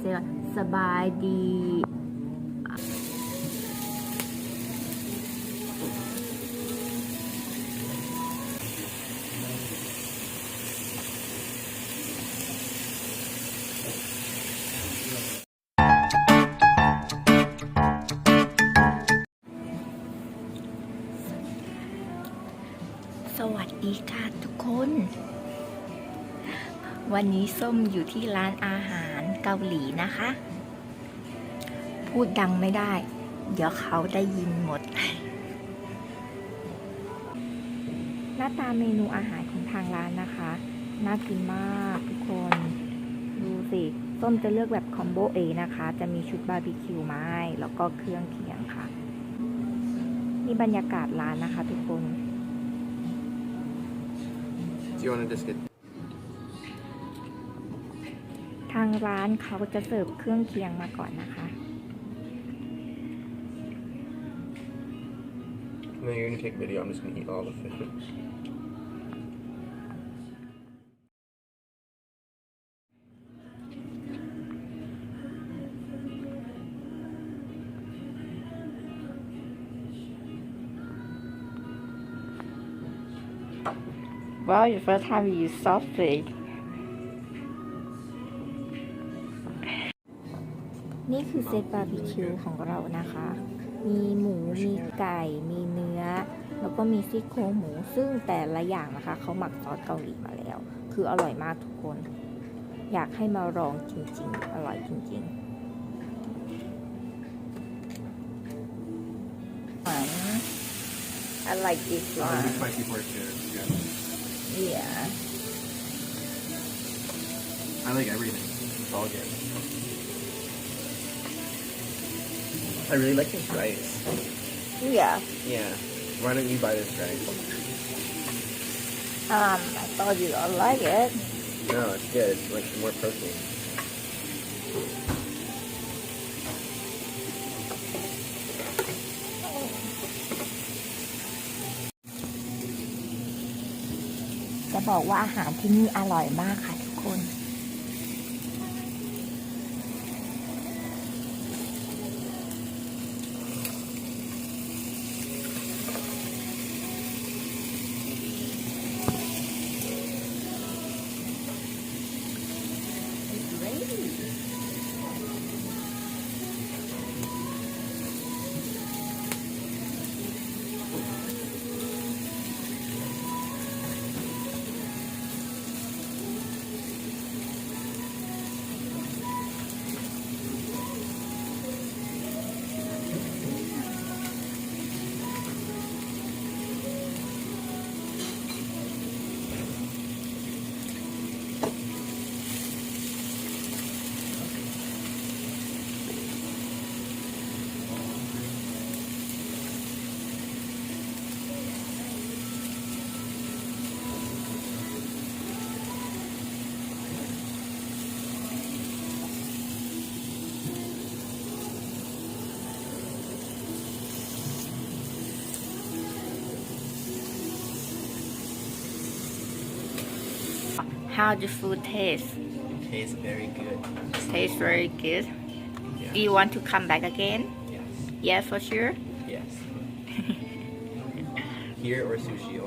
เซสบายดีสวัสดีค่ะทุกคน วันนี้ส้มอยู่ที่ร้านอาหารเกาหลีนะคะ พูดดังไม่ได้ เดี๋ยวเขาได้ยินหมด หน้าตาเมนูอาหารของทางร้านนะคะ น่ากินมากทุกคน ดูสิส้มจะเลือกแบบคอมโบเอนะคะ จะมีชุดบาร์บีคิวไม้ แล้วก็เครื่องเคียงค่ะ นี่บรรยากาศร้านนะคะทุกคน Do you want to just get างร้านเขาจะเสิร์ฟเครื่องเคียงมาก่อนนะคะ No, you're gonna take video. I'm just gonna eat all the food. Wow, your first time you use sausage นี่คือเซตบาร์บีคิวของเรานะคะ มีหมู มีไก่ มีเนื้อ แล้วก็มีซี่โครงหมู ซึ่งแต่ละอย่างนะคะ เขาหมักซอสเกาหลีมาแล้ว คืออร่อยมากทุกคน อยากให้มาลองจริงๆ อร่อยจริงๆ I like this one spicy pork too. Yeah. yeah I like everything. It's all good. I really like this rice. yeah Yeah. Why don't you buy this rice? um I thought you don't like it No, it's good. It's like more protein. จะบอกว่าอาหารที่นี่อร่อยมากค่ะทุกคน How the food taste It tastes very good. It tastes very good Yeah. Do you want to come back again Yes. Yes for sure Yes. Here or sushi